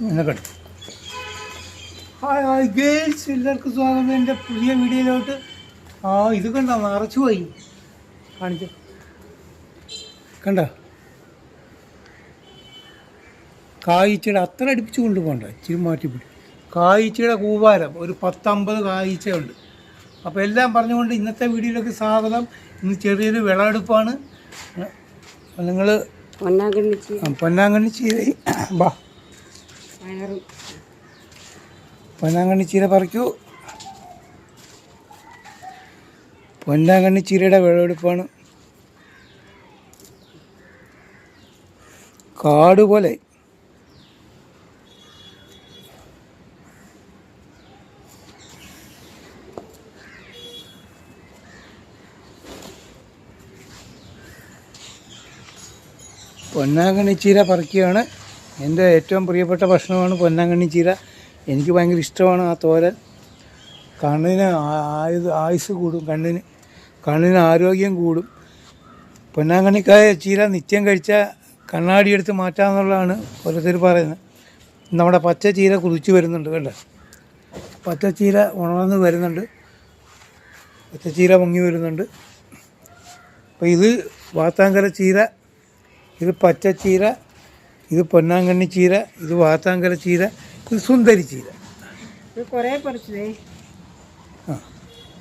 ഇങ്ങനെ hi hi girls എല്ലാവർക്കും സ്വാഗതം. എന്റെ പുതിയ വീഡിയോയിലോട്ട്. ആ ഇത് കണ്ട? നിറച്ചു പോയി. കാണിച്ച. കണ്ട? കായ്ച്ചയുടെ അത്ര അടുപ്പിച്ച് കൊണ്ടുപോകണ്ട. ഇച്ചിരി മാറ്റിപ്പിടി. കായ്ച്ചയുടെ കൂവാരം ഒരു പത്തമ്പത് കായ്ച്ചയുണ്ട് അപ്പോൾ എല്ലാം പറഞ്ഞുകൊണ്ട് ഇന്നത്തെ വീഡിയോയിലേക്ക് സ്വാഗതം. ഇന്ന് ചെറിയൊരു വിളവെടുപ്പാണ്. നിങ്ങൾ പൊന്നാങ്കണ്ണിച്ച് പൊന്നാങ്കണ്ണി ചീര. ബാ. പൊന്നാങ്കണ്ണി ചീര പറിക്കൂ. പൊന്നാങ്കണ്ണി ചീരയുടെ വിളവെടുപ്പാണ്. കാട് പോലെ. പൊന്നാങ്കണ്ണി ചീര പറിക്കുകയാണ്. എന്റെ ഏറ്റവും പ്രിയപ്പെട്ട ഭക്ഷണമാണ് പൊന്നാങ്കണ്ണി ചീര. എനിക്ക് ഭയങ്കര ഇഷ്ടമാണ് ആ തോരൻ. കണ്ണിന് ആയുധ ആയുസ് കൂടും കണ്ണിന്. കണ്ണിന് ആരോഗ്യം കൂടും. പൊന്നാങ്കണ്ണിക്കായ ചീര നിത്യം കഴിച്ചാൽ കണ്ണാടി എടുത്ത് മാറ്റാമെന്നുള്ളതാണ് ഓരോരുത്തർ പറയുന്നത്. നമ്മുടെ പച്ച ചീര കുതിച്ച് വരുന്നുണ്ട് കണ്ടോ? പച്ച ചീര ഉണർന്ന് വരുന്നുണ്ട്. പച്ച ചീര പൊങ്ങി വരുന്നുണ്ട്. അപ്പോൾ ഇത് വാത്താങ്കര ചീര ഇത് പച്ചച്ചീര ഇത് പൊന്നാങ്കണ്ണി ചീര ഇത് വാത്താങ്കര ചീര ഇത് സുന്ദരി ചീര. കുറേ പറിച്ചതേ ആ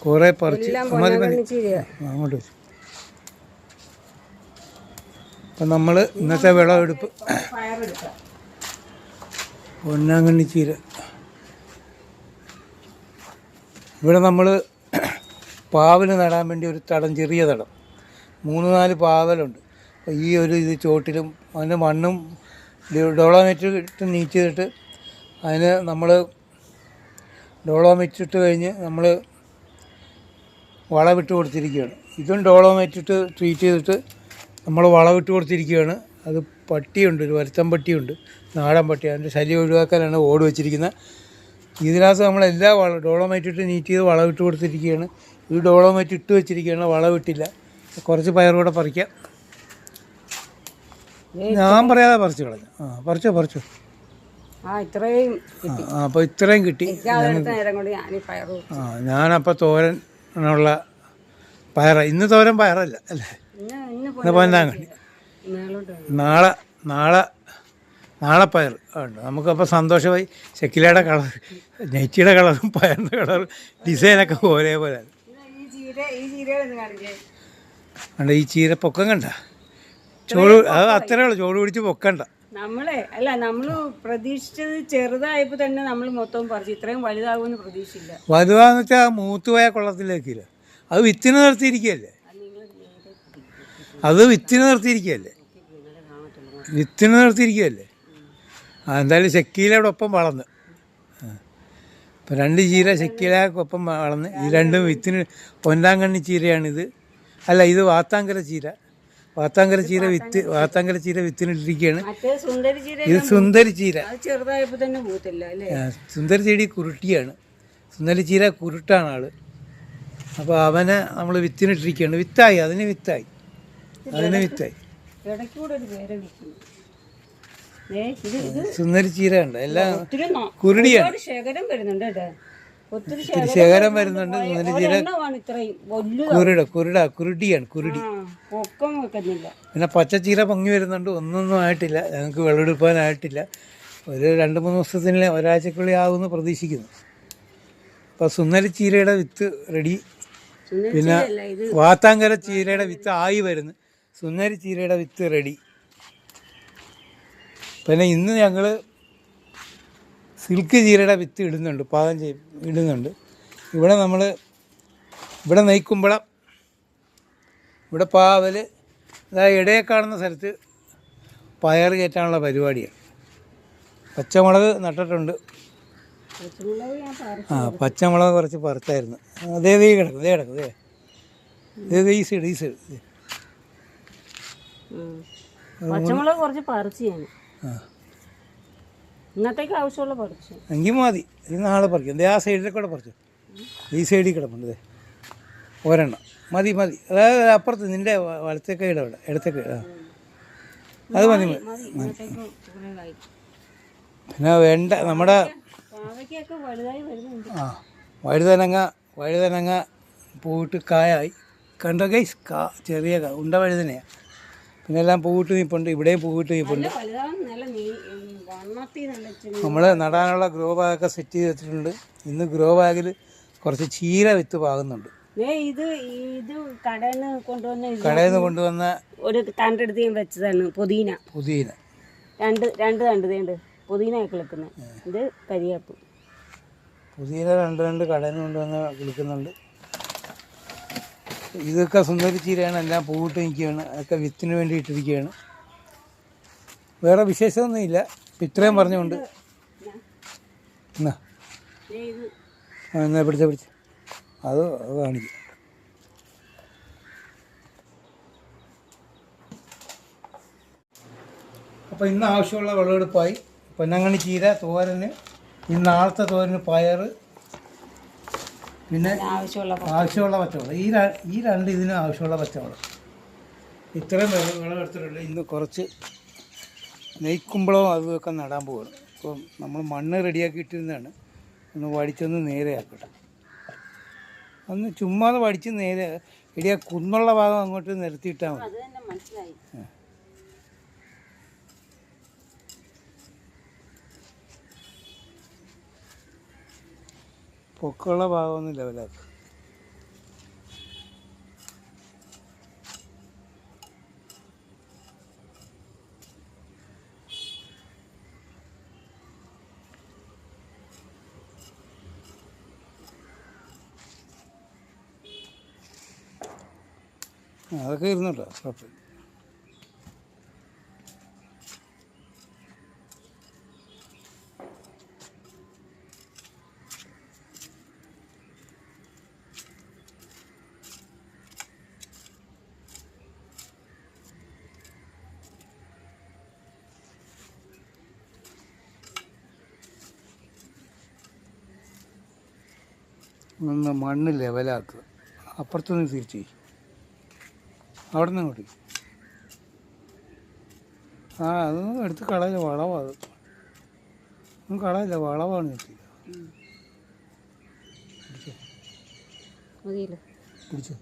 കുറേ പറിച്ച്. മതി മതി. അങ്ങോട്ട് വെച്ചു. അപ്പം നമ്മൾ ഇന്നത്തെ വിളവെടുപ്പ് പൊന്നാങ്കണ്ണി ചീര. ഇവിടെ നമ്മൾ പാവൽ നടാൻ വേണ്ടി ഒരു തടം ചെറിയ തടം. മൂന്ന് നാല് പാവലുണ്ട്. ഈ ഒരു ഇത് ചോട്ടിലും അതിന്റെ മണ്ണും ഡോളോമേറ്റ് ഇട്ട് നീറ്റ് ചെയ്തിട്ട് അതിന് നമ്മൾ ഡോളോമേറ്റ് ഇട്ട് കഴിഞ്ഞ് നമ്മൾ വളവിട്ട് കൊടുത്തിരിക്കുകയാണ്. ഇതും ഡോളോമേറ്റ് ഇട്ട് ട്രീറ്റ് ചെയ്തിട്ട് നമ്മൾ വളവിട്ട് കൊടുത്തിരിക്കുകയാണ്. അത് പട്ടിയുണ്ട് ഒരു വരുത്തം പട്ടിയുണ്ട് നാടൻ പട്ടി. അതിന്റെ ശല്യം ഒഴിവാക്കാനാണ് ഓട് വെച്ചിരിക്കുന്നത്. ഇതിനകത്ത് നമ്മൾ എല്ലാ വള ഡോളോമേറ്റ് ഇട്ട് നീറ്റ് ചെയ്ത് വളവിട്ട് കൊടുത്തിരിക്കുകയാണ്. ഈ ഡോളോമേറ്റ് ഇട്ട് വെച്ചിരിക്കുകയാണ് വളവിട്ടില്ല. കുറച്ച് പയർ കൂടെ പറിക്കാം. ഞാൻ പറയാതെ പറിച്ചു കളഞ്ഞു. ആ പറിച്ചോ പറിച്ചോ. ആ ഇത്രയും ആ അപ്പോൾ ഇത്രയും കിട്ടി. നേരം കൊണ്ട് ഞാൻ ഈ പയറ് ആ ഞാനപ്പോൾ തോരനുള്ള പയറ. ഇന്ന് തോരൻ പയറല്ല അല്ലേ? ഇന്ന് പൊന്നാങ്കണ്ണി മേളോട്ട് നാളെ നാളെ നാളെ പയർ ഉണ്ട്. നമുക്കപ്പോൾ സന്തോഷമായി. ശക്കിലയുടെ കളർ നെറ്റിയുടെ കളറും പയറിന്റെ കളറും ഡിസൈനൊക്കെ ഒരേപോലെ ഈ ചീര ഈ കാണിച്ചേ കണ്ട ഈ ചീര പൊക്കം കണ്ട? ചോട് അത് അത്രേ ഉള്ളൂ ചോറ് പിടിച്ച് പൊക്കണ്ട. നമ്മളെ അല്ല നമ്മൾ പ്രതീക്ഷിച്ചത് ചെറുതായപ്പോൾ തന്നെ നമ്മൾ മൊത്തം പറിച്ചു ഇത്രയും വലുതാകുമെന്ന് പ്രതീക്ഷയില്ല വലുതാന്ന് വെച്ചാൽ മൂത്തുപോയ കൊള്ളത്തിലേക്കില്ല. അത് വിത്തിന് നിർത്തിയിരിക്കുകയല്ലേ അത് വിത്തിന് നിർത്തിയിരിക്കുകയല്ലേ വിത്തിന് നിർത്തിയിരിക്കുകയല്ലേ ആ എന്തായാലും ശക്കീലയുടെ ഒപ്പം വളർന്ന്. ഇപ്പം രണ്ട് ചീര ശക്കീലക്കൊപ്പം വളർന്ന്. ഈ രണ്ടും വിത്തിന് പൊന്നാങ്കണ്ണി ചീരയാണിത്. അല്ല ഇത് വാത്താങ്കര ചീര. വാത്താങ്കര ചീര വിത്ത് വാത്താങ്കല ചീര വിത്തിനിട്ടിരിക്കുകയാണ് ഇത് സുന്ദരി ചീര. ചെറുതായപ്പോൾ തന്നെ പൂത്തില്ല അല്ലേ? സുന്ദരി ചെടി കുരുട്ടിയാണ്. സുന്ദരി ചീര കുരുട്ടാണ് ആൾ. അപ്പോൾ അവനെ നമ്മൾ വിത്തിനിട്ടിരിക്കുകയാണ് വിത്തായി അതിന് വിത്തായി. അതിന് വിത്തായി. സുന്ദരി ചീര ഉണ്ട് എല്ലാം കുരുടിയാണ്. ശേഖരം വരുന്നുണ്ട് കേട്ടോ. ഒത്തിരി ശേഖരം വരുന്നുണ്ട്. ചീര കുരുട കുരുട കുരുടിയാണ് കുരുടി. പിന്നെ പച്ചച്ചീര പൊങ്ങി വരുന്നുണ്ട്. ഒന്നൊന്നും ആയിട്ടില്ല. ഞങ്ങൾക്ക് വെള്ളമെടുപ്പാനായിട്ടില്ല. ഒരു രണ്ട് മൂന്ന് ദിവസത്തിന് ഒരാഴ്ചക്കുള്ളിൽ ആകുമെന്ന് പ്രതീക്ഷിക്കുന്നു. അപ്പോൾ സുന്ദരി ചീരയുടെ വിത്ത് റെഡി പിന്നെ വാത്താങ്കര ചീരയുടെ വിത്ത് ആയി വരുന്നു. സുന്ദരി ചീരയുടെ വിത്ത് റെഡി പിന്നെ ഇന്ന് ഞങ്ങൾ സിൽക്ക് ചീരയുടെ വിത്ത് ഇടുന്നുണ്ട് പാകം ചെയ്യും ഇടുന്നുണ്ട്. ഇവിടെ നമ്മൾ ഇവിടെ നെയ്ക്കുമ്പളം ഇവിടെ പാവൽ അതായത് ഇടയെ കാണുന്ന സ്ഥലത്ത് പയർ കയറ്റാനുള്ള പരിപാടിയാണ്. പച്ചമുളക് നട്ടിട്ടുണ്ട്. ആ പച്ചമുളക് കുറച്ച് പറിച്ചായിരുന്നു. അതേ ദേ കിടക്കും ദേ കിടക്കും ദേ ദേ ഈ സൈഡ് ഈ സൈഡ് പച്ചമുളക് കുറച്ച് പറിച്ചു ഞാൻ. ആ. ഇന്നത്തേക്ക് ആവശ്യമുള്ള പറിച്ചു. എങ്കിൽ മതി. ഇത് നാളെ പറിക്കും. ദേ ആ സൈഡിൽ കൂടെ പറിച്ചു. ഈ സൈഡിൽ കിടപ്പുണ്ട് ഒരെണ്ണം. മതി മതി. അതായത് അപ്പുറത്ത് നിന്റെ വലത്തെ കൈയുടെ അവിടെ ഇടത്തെ കൈ ആ. അത് മതി പിന്നെ വേണ്ട. നമ്മുടെ ആ. വഴുതനങ്ങ വഴുതനങ്ങ പൂവിട്ട് കായായി. കണ്ടോ ഗൈസ് കാ ചെറിയ കാ ഉണ്ട വഴുതനയാണ് പിന്നെ എല്ലാം പൂവിട്ട് നിൽപ്പുണ്ട് ഇവിടെയും പൂവിട്ട് നിൽപ്പുണ്ട് നമ്മൾ നടാനുള്ള ഗ്രോ ബാഗൊക്കെ സെറ്റ് ചെയ്ത് വെച്ചിട്ടുണ്ട്. ഇന്ന് ഗ്രോ ബാഗിൽ കുറച്ച് ചീര വിത്ത് പാകുന്നുണ്ട്. ഇത് ഇത് കടയിൽ നിന്ന് കൊണ്ടുവന്ന കടയിൽ നിന്ന് കൊണ്ടുവന്ന ഒരു തണ്ടെടുത്ത് ഞാൻ വെച്ചതാണ് പുതിന. പുതിന. രണ്ട് രണ്ട് തണ്ട് തേണ്ട് പുതിന കിളിക്കുന്നത് ഇത് കരിയാപ്പ്. പുതിന രണ്ട് രണ്ട് കടയിൽ നിന്ന് കൊണ്ടുവന്ന് കിളിക്കുന്നുണ്ട് ഇതൊക്കെ സുന്ദരി ചീരയാണ് എല്ലാം പൂവിട്ട് നിൽക്കുകയാണ് അതൊക്കെ വിത്തിന് വേണ്ടി ഇട്ടിരിക്കുകയാണ്. വേറെ വിശേഷമൊന്നുമില്ല. ഇത്രയും പറഞ്ഞുകൊണ്ട് എന്നാ? എന്നാ പിടിച്ച പിടിച്ച. അത് കാണിക്കും. അപ്പോൾ ഇന്ന് ആവശ്യമുള്ള വിളവെടുപ്പായി പൊന്നങ്ങണി ചീര തോരന് ഇന്ന് നാളത്തെ തോരന് പയർ പിന്നെ ആവശ്യമുള്ള ആവശ്യമുള്ള പച്ചവളം ഈ ഈ രണ്ട് ഇതിനും ആവശ്യമുള്ള പച്ചവളം ഇത്രയും വിള വിളവെടുത്തിട്ടുണ്ട് ഇന്ന് കുറച്ച് നെയ്ക്കുമ്പളവും അതൊക്കെ നടാൻ പോവുകയാണ് അപ്പം നമ്മൾ മണ്ണ് റെഡിയാക്കി ഇട്ടിരുന്നതാണ് ഒന്ന് വടിച്ചൊന്ന് നേരെയാക്കട്ടെ ഒന്ന് ചുമ്മാതെ വടിച്ച് നേരെ ഇടിയ കുന്നുള്ള ഭാഗം അങ്ങോട്ട് നിരത്തിയിട്ടാൽ മതി. പൊക്കമുള്ള ഭാഗം ഒന്ന് ലെവലാക്കുക ആ, അതൊക്കെ ഇരുന്നുട്ടോ കുഴപ്പമില്ല ഒന്ന് മണ്ണ് ലെവലാക്കുക അപ്പുറത്തുനിന്ന് തിരിച്ച്. അവിടെ നിന്ന് ഇങ്ങോട്ട്. ആ അതൊന്നും എടുത്ത് കളയില്ല വളവാണ് അത്. ഒന്നും കളയില്ല വളവാണ് കിട്ടി പിടിച്ചോ?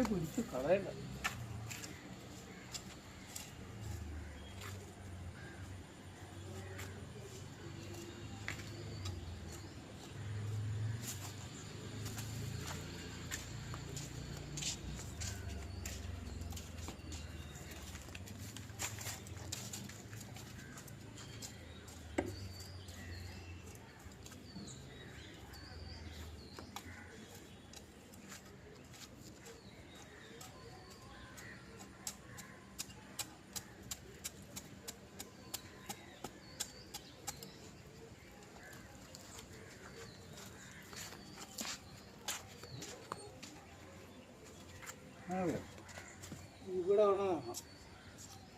പിടിച്ച് കളയണ്ട.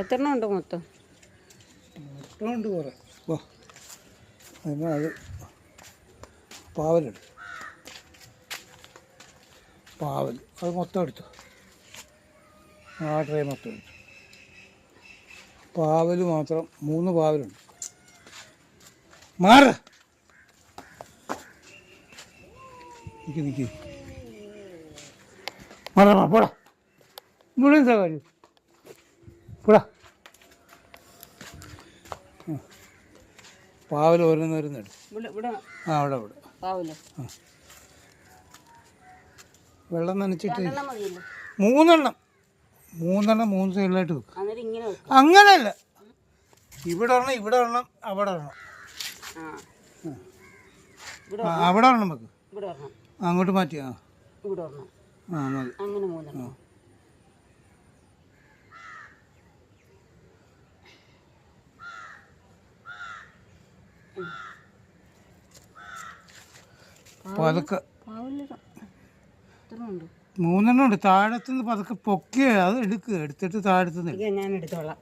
എത്രണ്ണം ഉണ്ട് മൊത്തം അത് പാവലെടുത്തു പാവൽ. അത് മൊത്തം എടുത്തു. ആ ട്രേ മൊത്തം എടുത്തു. പാവൽ മാത്രം മൂന്ന് പാവലുണ്ട്. മാറ. നിൽക്കി നിൽക്കി മാറാ പോടാ. ഇവിടെ എന്താ പാവൽ ഓരോന്നോരോന്ന് വരുന്നുണ്ട് ആ അവിടെ അവിടെ. വെള്ളം നനച്ചിട്ട് മൂന്നെണ്ണം. മൂന്നെണ്ണം മൂന്ന് സൈഡിലായിട്ട് വെക്കും. അങ്ങനെയല്ല. ഇവിടെ ഒരെണ്ണം ഇവിടെ ഒരെണ്ണം അവിടെ ഒരെണ്ണം. അവിടെ ഒരെണ്ണം വെക്കും. അങ്ങോട്ട് മാറ്റി ആ മതി. അങ്ങനെ ആ. മതി പതുക്കെ മൂന്നെണ്ണം ഉണ്ട്. താഴത്തുനിന്ന് പതുക്കെ പൊക്കിയ. അത് എടുക്കുക എടുത്തിട്ട് താഴത്തുനിന്ന് ഞാൻ എടുത്തോളാം.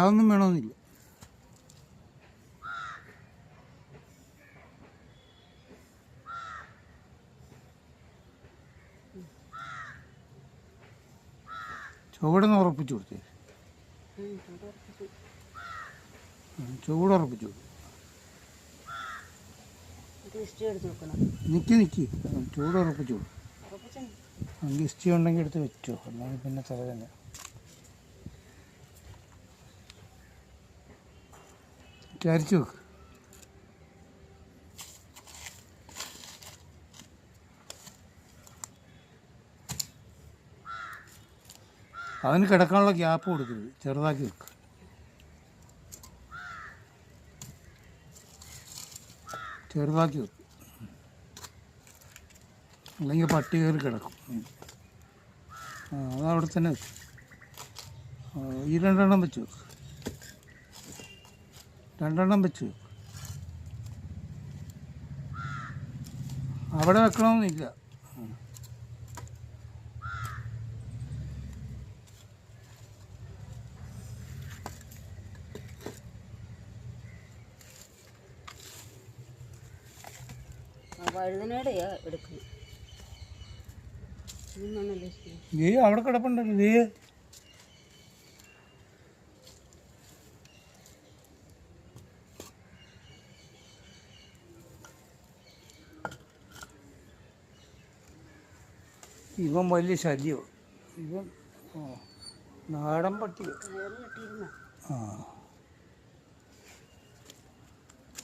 അതൊന്നും വേണമെന്നില്ല. ചുവടെന്ന് ഉറപ്പിച്ചു കൊടുത്തേ. ചുവട് ഉറപ്പിച്ചു നിക്ക് ചൂടുറപ്പിച്ചു ഹിസ്റ്ററി കൊടുക്കും ഉറപ്പിച്ചോ? ഉണ്ടെങ്കിൽ എടുത്ത് വെച്ചോ. അല്ലെങ്കിൽ പിന്നെ തല തന്നെ. ചരിച്ചു വെക്ക് അവന് കിടക്കാനുള്ള ഗ്യാപ്പ് കൊടുക്കരുത്. ചെറുതാക്കി വെക്കുക ചെറുതാക്കി വെക്ക്. അല്ലെങ്കിൽ പട്ടി കയറി കിടക്കും. അതവിടെ തന്നെ വെച്ചു ഈ രണ്ടെണ്ണം വെച്ച് വെക്ക്. രണ്ടെണ്ണം വെച്ചു. അവിടെ വെക്കണമെന്നില്ല ദേ അവിടെ കിടപ്പുണ്ടല്ലോ ദേ. ഇവൻ വലിയ ശല്യോ. ഇവൻ നാടൻ പട്ടിയോ ആ.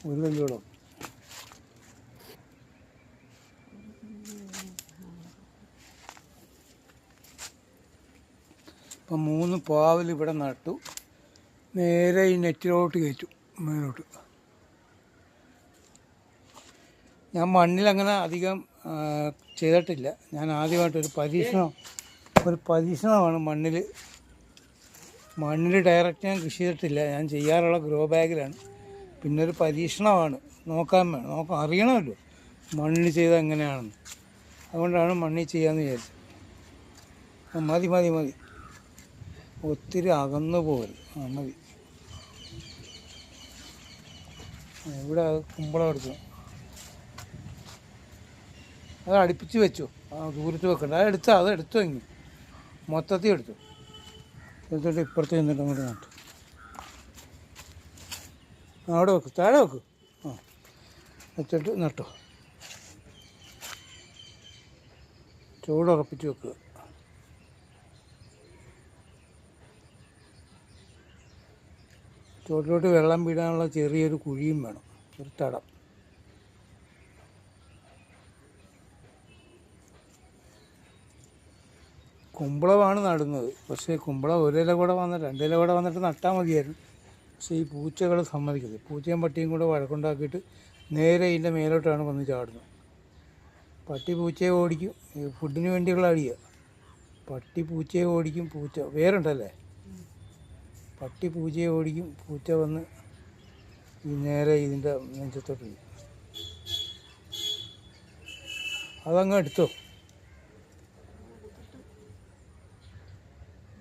ഒരു കല്ലോളം ഇപ്പം മൂന്ന് പാവൽ ഇവിടെ നട്ടു. നേരെ ഈ നെറ്റിലോട്ട് കയറ്റു മേലോട്ട്. ഞാൻ മണ്ണിലങ്ങനെ അധികം ചെയ്തിട്ടില്ല. ഞാൻ ആദ്യമായിട്ടൊരു പരീക്ഷണം ഒരു പരീക്ഷണമാണ് മണ്ണിൽ മണ്ണിൽ ഡയറക്റ്റ് ഞാൻ കൃഷി ചെയ്തിട്ടില്ല. ഞാൻ ചെയ്യാറുള്ള ഗ്രോ ബാഗിലാണ് പിന്നെ ഒരു പരീക്ഷണമാണ്. നോക്കാൻ വേണം നോക്കാൻ അറിയണമല്ലോ മണ്ണിൽ ചെയ്ത് എങ്ങനെയാണെന്ന്. അതുകൊണ്ടാണ് മണ്ണിൽ ചെയ്യാമെന്ന് വിചാരിച്ചത്. മതി മതി മതി. ഒത്തിരി അകന്നു പോകരുത്. ആ മതി. ഇവിടെ കുമ്പളം എടുത്തു. അത് അടുപ്പിച്ച് വെച്ചു. ആ ദൂരത്ത് വെക്കണ്ട. അത് എടുത്തു അത് എടുത്തു എങ്കിൽ മൊത്തത്തിൽ എടുത്തു. എടുത്തിട്ട് ഇപ്പുറത്ത് നിന്നിട്ട് അങ്ങോട്ട് നട്ടു. അവിടെ വെക്ക്. താഴെ വെക്ക്. ആ. വെച്ചിട്ട് നട്ടു. ചൂടുറപ്പിച്ച് വെക്കുക ചുവട്ടിലോട്ട് വെള്ളം വീടാനുള്ള ചെറിയൊരു കുഴിയും വേണം. ഒരു തടം. കുമ്പളമാണ് നടുന്നത്. പക്ഷേ കുമ്പളം ഒരില കൂടെ വന്നിട്ട് രണ്ടില കൂടെ വന്നിട്ട് നട്ടാൽ മതിയായിരുന്നു. പക്ഷേ ഈ പൂച്ചകൾ സമ്മതിക്കുന്നത് പൂച്ചയും പട്ടിയും കൂടെ വഴക്കുണ്ടാക്കിയിട്ട് നേരെ ഇതിന്റെ മേലോട്ടാണ് വന്ന് ചാടുന്നത്. പട്ടി പൂച്ചയെ ഓടിക്കും. ഫുഡിന് വേണ്ടിയുള്ള അടിയ. പട്ടി പൂച്ചയെ ഓടിക്കും പൂച്ച. വേറുണ്ടല്ലേ? പട്ടി പൂച്ചയെ ഓടിക്കും പൂച്ച വന്ന് ഈ നേരെ ഇതിന്റെ നെഞ്ചത്തോട്ട് അതങ്ങ് എടുത്തോ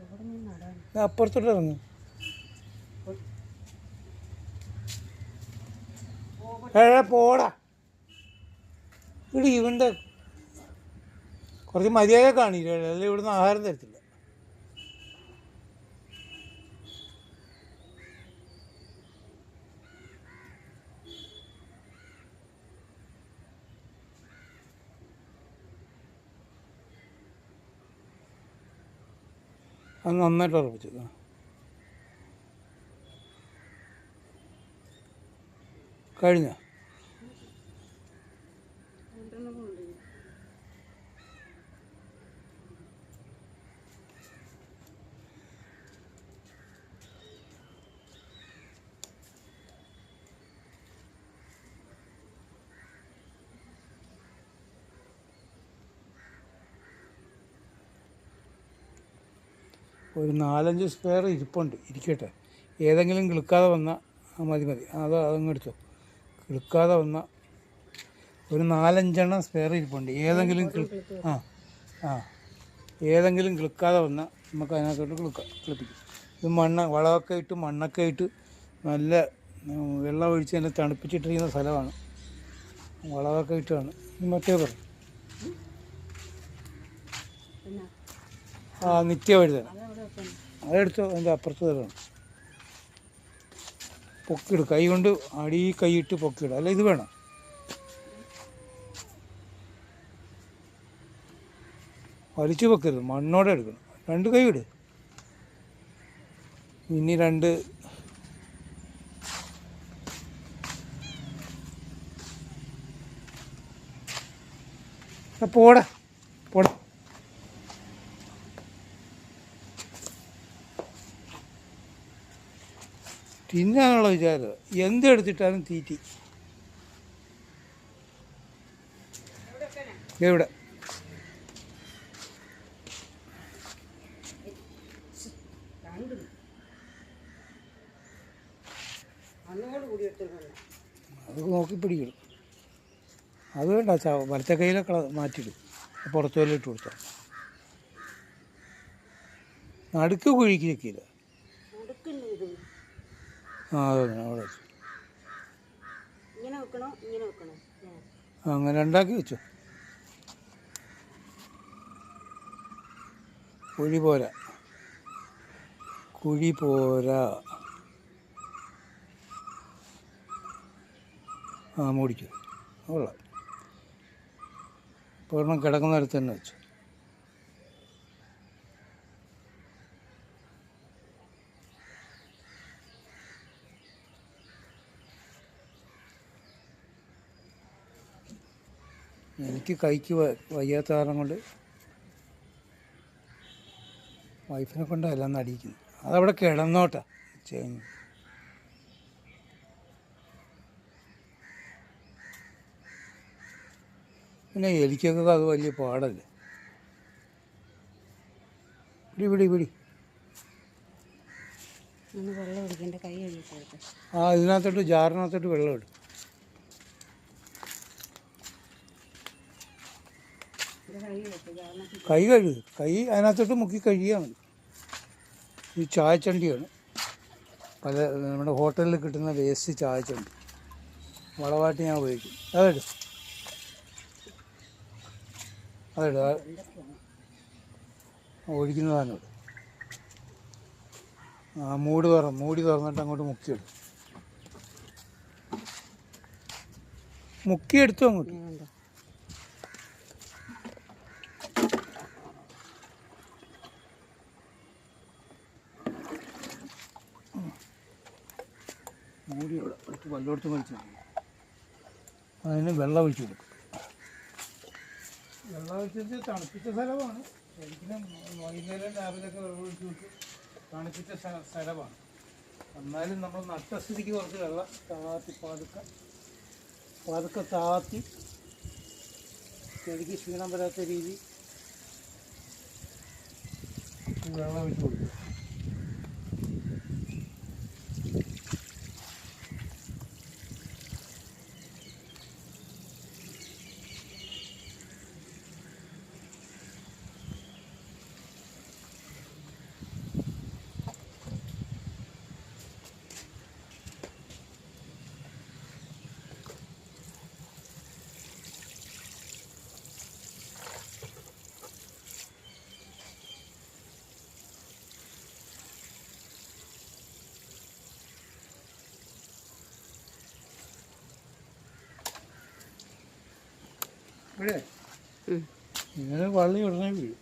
എവിടെ നിന്ന് നടാൻ ദാ അപ്പുറത്തോട്ട് ഇറങ്ങും. ഏ പോടാ. ഇവിടെ ഇവന്റെ കുറച്ച് മര്യാദ കാണില്ല അല്ലെങ്കിൽ ഇവിടുന്ന് ആഹാരം തരത്തില്ല. അത് നന്നായിട്ട് ഉറപ്പിച്ചത്. കഴിഞ്ഞോ രണ്ടെണ്ണം കൊണ്ട് ഒരു നാലഞ്ച് സ്ക്വയർ ഇരിപ്പുണ്ട്. ഇരിക്കട്ടെ. ഏതെങ്കിലും കിളുക്കാതെ വന്നാൽ മതി മതി. അത് അതങ്ങ് എടുത്തു. കിളുക്കാതെ വന്ന ഒരു നാലഞ്ചെണ്ണം സ്പെയർ ഇരിപ്പുണ്ട്. ഏതെങ്കിലും ആ ആ. ഏതെങ്കിലും കിളുക്കാതെ വന്നാൽ നമുക്ക് അതിനകത്തോട്ട് കിളുക്കാം. കിളിപ്പിക്കും. ഇത് മണ്ണ വളമൊക്കെ ഇട്ട് മണ്ണൊക്കെ ഇട്ട് നല്ല വെള്ളം ഒഴിച്ച് തന്നെ തണുപ്പിച്ചിട്ടിരിക്കുന്ന സ്ഥലമാണ്. വളമൊക്കെ ഇട്ടാണ്. മറ്റേ പറയും നിത്യവഴുതന അതെടുത്തോ അതിന്റെ അപ്പുറത്ത് തരണം. പൊക്കിയിട്. കൈ കൊണ്ട് അടി കൈയിട്ട് പൊക്കിയിടും. അല്ല ഇത് വേണം. വലിച്ചു പൊക്കരുത്. മണ്ണോടെ എടുക്കണം. രണ്ട് കൈ ഇട്. ഇനി രണ്ട്. പോടാ. പോടാ. തിന്നാനുള്ള വിചാരം. എന്തെടുത്തിട്ടാലും തീറ്റി. എവിടെ? അത് നോക്കി പിടിക്കണം. അത് വേണ്ട വലത്തെ കയ്യിലൊക്കെ മാറ്റിയിടും. പുറത്തോലെ ഇട്ട് കൊടുത്താൽ. നടുക്ക് കുഴിക്ക് അങ്ങനെ ഉണ്ടാക്കി വെച്ചു. കുഴി പോരാ. കുഴി പോരാ. ആ മൂടിക്കും. കൊള്ളാം. പൂർണം കിടക്കുന്നിടത്ത് തന്നെ വെച്ചു. എനിക്ക് കൈക്ക് വയ്യാത്ത കാരണം കൊണ്ട് വൈഫിനെ കൊണ്ടല്ല എന്ന് അടിക്കുന്നത് അതവിടെ കിടന്നോട്ടെ. ചെയ്യുന്നു പിന്നെ എലിക്കൊക്കെ അത് വലിയ പാടല്ലേ? പിടി പിടി പിടി. ആ ഇതിനകത്തോട്ട് ജാറിനകത്തോട്ട് വെള്ളം ഇടും. കൈ കഴുകുക കൈ അതിനകത്തോട്ട് മുക്കി കഴുകിയാൽ മതി. ഈ ചായച്ചണ്ടിയാണ്. പല നമ്മുടെ ഹോട്ടലിൽ കിട്ടുന്ന വേസ്റ്റ് ചായച്ചണ്ടി. വളമായിട്ട് ഞാൻ ഉപയോഗിക്കും. അതെടു. അതെടു. ആ ഒഴിക്കുന്ന സാധനം ഇടും ആ മൂട് തുറ മൂടി തുറന്നിട്ട് അങ്ങോട്ട് മുക്കിയെടു. മുക്കിയെടുത്തു അങ്ങോട്ട്? മൂടി എടുത്ത് വല്ലോടത്ത് വലിച്ചു അതിന് വെള്ളം ഒഴിച്ചു കൊടുക്കും. വെള്ളം ഒഴിച്ചിട്ട് തണുപ്പിച്ച സ്ഥലമാണ്. ശരിക്കും വൈകുന്നേരം രാവിലെയൊക്കെ വെള്ളം ഒഴിച്ചു കൊടുക്കും തണുപ്പിച്ച സ്ഥലമാണ്. എന്നാലും നമ്മൾ നട്ട സ്ഥിതിക്ക് കുറച്ച് വെള്ളം താത്തി പതുക്കെ പതുക്കെ താത്തി ചെടിക്ക് ക്ഷീണം വരാത്ത രീതി വെള്ളം ഒഴിച്ചു കൊടുക്കും. ഇവിടെ. ഇങ്ങനെ വള്ളി ഉടനെ വീഴും.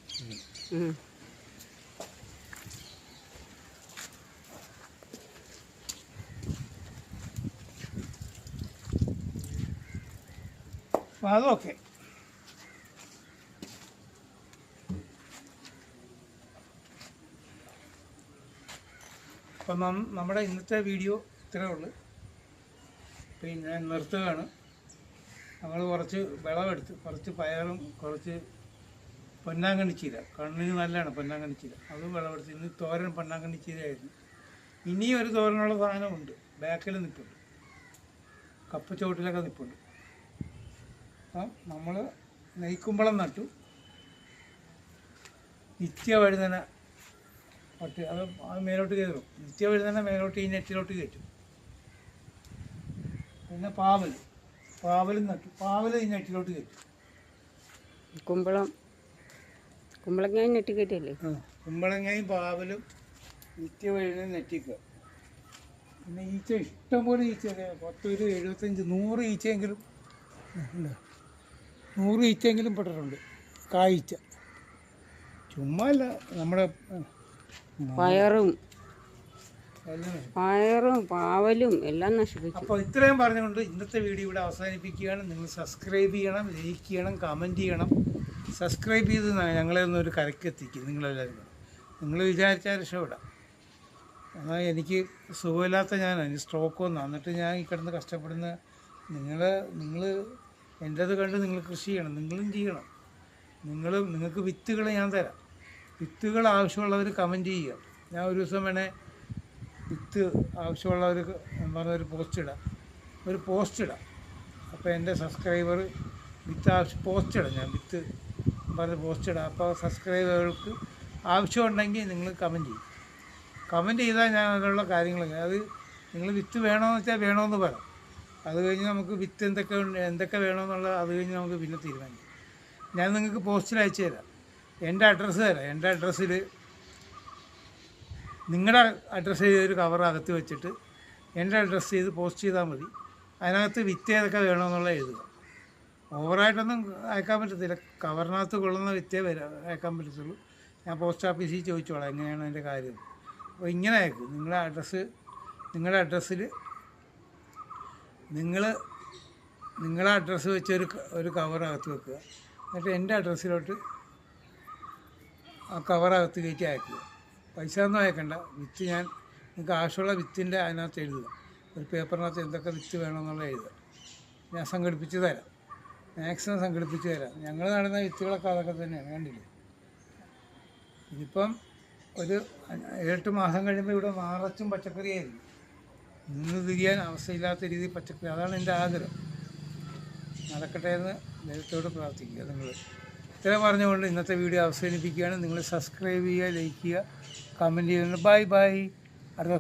അതൊക്കെ അപ്പം നമ്മുടെ ഇന്നത്തെ വീഡിയോ ഇത്രയേ ഉള്ളൂ. പിന്നെ നിർത്തുകയാണ്. നമ്മൾ കുറച്ച് വിളവെടുത്ത് കുറച്ച് പയറും കുറച്ച് പൊന്നാങ്കണ്ണി ചീര. കണ്ണിന് നല്ലതാണ് പൊന്നാങ്കണ്ണി ചീര. അതും വിളവെടുത്ത്. ഇന്ന് തോരൻ പൊന്നാങ്കണ്ണി ചീരയായിരുന്നു. ഇനിയും ഒരു തോരനുള്ള സാധനമുണ്ട് ബാക്കിൽ നിൽപ്പുണ്ട്. കപ്പ നിൽപ്പുണ്ട്. അപ്പം നമ്മൾ നെയ്ക്കുമ്പളം നട്ടു. നിത്യവഴുതന പട്ടി അത് അത് മേലോട്ട് കയറും. നിത്യവഴുതന മേലോട്ട് ഈ നെറ്റിലോട്ട് കയറ്റും. പിന്നെ പാവൽ പാവലും നട്ടു. പാവൽ നെറ്റിലോട്ട് കയറ്റും. കുമ്പളം. കുമ്പളങ്ങ നെട്ടിക്കറ്റല്ലേ കുമ്പളങ്ങയും പാവലും നിത്യ വഴിയിൽ നെറ്റിക്കുക പിന്നെ ഈച്ച ഇഷ്ടംപോലെ ഈച്ച പത്തൊരു എഴുപത്തഞ്ച് നൂറ് ഈച്ചയെങ്കിലും. നൂറ് ഈച്ചയെങ്കിലും പെട്ടിട്ടുണ്ട്. കായ്ച്ച ചുമ്മാ അല്ല നമ്മുടെ പയറും പയറും പാവലും എല്ലാം നശിപ്പിച്ചു. അപ്പോൾ ഇത്രയും പറഞ്ഞുകൊണ്ട് ഇന്നത്തെ വീഡിയോ ഇവിടെ അവസാനിപ്പിക്കുകയാണ്. നിങ്ങൾ സബ്സ്ക്രൈബ് ചെയ്യണം ലൈക്ക് ചെയ്യണം കമന്റ് ചെയ്യണം. സബ്സ്ക്രൈബ് ചെയ്ത് ഞങ്ങളെ ഒന്നൊരു ഒരു കരക്ക് എത്തിക്കും നിങ്ങളെല്ലാവരും. നിങ്ങൾ വിചാരിച്ചാൽ രക്ഷപ്പെടാം എന്നാൽ എനിക്ക് സുഖമില്ലാത്ത ഞാനാണ് സ്ട്രോക്ക് വന്നു. എന്നിട്ട് ഞാൻ ഈ കിടന്ന് കഷ്ടപ്പെടുന്ന നിങ്ങൾ നിങ്ങൾ എന്റേത് കണ്ട് നിങ്ങൾ കൃഷി ചെയ്യണം. നിങ്ങളും ചെയ്യണം. നിങ്ങൾ നിങ്ങൾക്ക് വിത്തുകൾ ഞാൻ തരാം. വിത്തുകൾ ആവശ്യമുള്ളവർ കമന്റ് ചെയ്യുക. ഞാൻ ഒരു ദിവസം വേണേ വിത്ത് ആവശ്യമുള്ള ആവശ്യമുള്ളവർക്ക് പറഞ്ഞ ഒരു പോസ്റ്റ് ഇടാം. ഒരു പോസ്റ്റ് ഇടാം. അപ്പോൾ എന്റെ സബ്സ്ക്രൈബർ വിത്ത് ആവശ്യം പോസ്റ്റ് ഇടാം ഞാൻ വിത്ത് പറഞ്ഞ് പോസ്റ്റ് ഇടാം. അപ്പോൾ സബ്സ്ക്രൈബറുകൾക്ക് ആവശ്യമുണ്ടെങ്കിൽ നിങ്ങൾ കമന്റ് ചെയ്യും. കമന്റ് ചെയ്താൽ ഞാൻ അതിനുള്ള കാര്യങ്ങൾ അത് നിങ്ങൾ വിത്ത് വേണമെന്ന് വെച്ചാൽ വേണമെന്ന് പറയാം അത് കഴിഞ്ഞ് നമുക്ക് വിത്ത് എന്തൊക്കെ എന്തൊക്കെ വേണമെന്നുള്ള അത് കഴിഞ്ഞ് നമുക്ക് പിന്നെ തീരുമാനിക്കാം. ഞാൻ നിങ്ങൾക്ക് പോസ്റ്റിൽ അയച്ചു തരാം. എന്റെ അഡ്രസ്സ് തരാം. എന്റെ അഡ്രസ്സിൽ നിങ്ങളുടെ അഡ്രസ്സ് ചെയ്തൊരു കവർ അകത്ത് വെച്ചിട്ട് എന്റെ അഡ്രസ്സ് ചെയ്ത് പോസ്റ്റ് ചെയ്താൽ മതി. അതിനകത്ത് വിത്ത് ഏതൊക്കെ വേണമെന്നുള്ള എഴുതുക. ഓവറായിട്ടൊന്നും അയക്കാൻ പറ്റത്തില്ല. കവറിനകത്ത് കൊള്ളുന്ന വിത്തേ വരാ അയക്കാൻ പറ്റത്തുള്ളൂ. ഞാൻ പോസ്റ്റ് ഓഫീസിൽ ചോദിച്ചോളാം എങ്ങനെയാണ് അതിന്റെ കാര്യം അപ്പോൾ ഇങ്ങനെ അയക്കും. നിങ്ങളുടെ അഡ്രസ്സ് നിങ്ങളുടെ അഡ്രസ്സിൽ നിങ്ങൾ നിങ്ങളുടെ അഡ്രസ്സ് വെച്ച് ഒരു ഒരു കവറകത്ത് വെക്കുക. എന്നിട്ട് എന്റെ അഡ്രസ്സിലോട്ട് ആ കവറകത്ത് കയറ്റി അയക്കുക. പൈസ ഒന്നും അയക്കണ്ട. വിത്ത് ഞാൻ നിങ്ങൾക്ക് ആവശ്യമുള്ള വിത്തിന്റെ അതിനകത്ത് എഴുതുക. ഒരു പേപ്പറിനകത്ത് എന്തൊക്കെ വിത്ത് വേണമെന്നുള്ള എഴുതുക. ഞാൻ സംഘടിപ്പിച്ച് തരാം. മാക്സിമം സംഘടിപ്പിച്ച് തരാം. ഞങ്ങൾ നടന്ന വിത്തുകളൊക്കെ അതൊക്കെ തന്നെയാണ്. കണ്ടില്ലേ? ഇതിപ്പം ഒരു ഏഴെട്ട് മാസം കഴിയുമ്പോൾ ഇവിടെ മാറച്ചും പച്ചക്കറിയായിരുന്നു നിന്ന് തിരിയാൻ അവസ്ഥയില്ലാത്ത രീതിയിൽ പച്ചക്കറി. അതാണ് എന്റെ ആഗ്രഹം. നടക്കട്ടെ എന്ന് ദൈവത്തോട് പ്രാർത്ഥിക്കുക നിങ്ങൾ ഇത്രയും പറഞ്ഞുകൊണ്ട് ഇന്നത്തെ വീഡിയോ അവസാനിപ്പിക്കുകയാണ്. നിങ്ങൾ സബ്സ്ക്രൈബ് ചെയ്യുക ലൈക്ക് ചെയ്യുക. കമന്റ് ചെയ്യുന്നുണ്ട് ബൈ ബൈ അടുത്ത